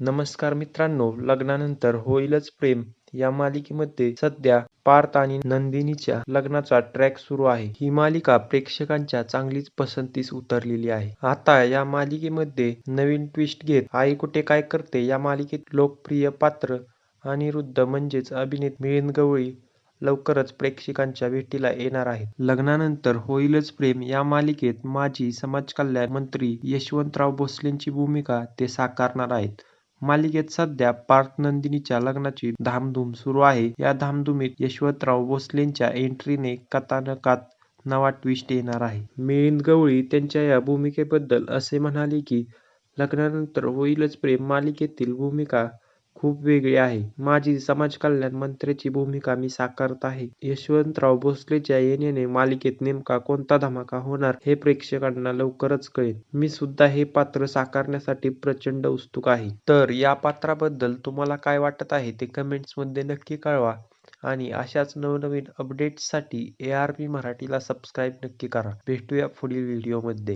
नमस्कार मित्रांनो लग्नानंतर होईलच प्रेम. या मालिकेमध्ये सध्या पार्थ आणि नंदिनीच्या लग्नाचा ट्रॅक सुरू आहे. ही मालिका प्रेक्षकांच्या चांगलीच पसंतीस उतरलेली आहे. आता या मालिकेमध्ये नवीन ट्विस्ट घेत आई कुठे काय करते या मालिकेत लोकप्रिय पात्र अनिरुद्ध म्हणजेच अभिनेत मिलिंद गवळी लवकरच प्रेक्षकांच्या भेटीला येणार आहेत. लग्नानंतर होईलच प्रेम. या मालिकेत माजी समाजकल्याण मंत्री यशवंतराव भोसलेंची भूमिका ते साकारणार आहेत. मालिकेत सध्या पार्थ नंदिनीच्या लग्नाची धामधूम सुरू आहे. या धामधुमीत यशवंतराव भोसलेंच्या एंट्रीने कथानकात नवा ट्विस्ट येणार आहे. मिलिंद गवळी त्यांच्या या भूमिकेबद्दल असे म्हणाले की लग्नानंतर होईलच प्रेम. मालिकेतील भूमिका खूप वेगळी आहे. माजी समाजकल्याण मंत्र्याची भूमिका मी साकारत आहे. यशवंतराव भोसलेच्या येण्याने मालिकेत नेमका कोणता धमाका होणार हे प्रेक्षकांना लवकरच कळेल. मी सुद्धा हे पात्र साकारण्यासाठी प्रचंड उत्सुक आहे. तर या पात्राबद्दल तुम्हाला काय वाटत आहे ते कमेंट्समध्ये नक्की कळवा आणि अशाच नवनवीन अपडेट्ससाठी ए आर पी मराठीला सबस्क्राईब नक्की करा. भेटूया पुढील व्हिडिओमध्ये.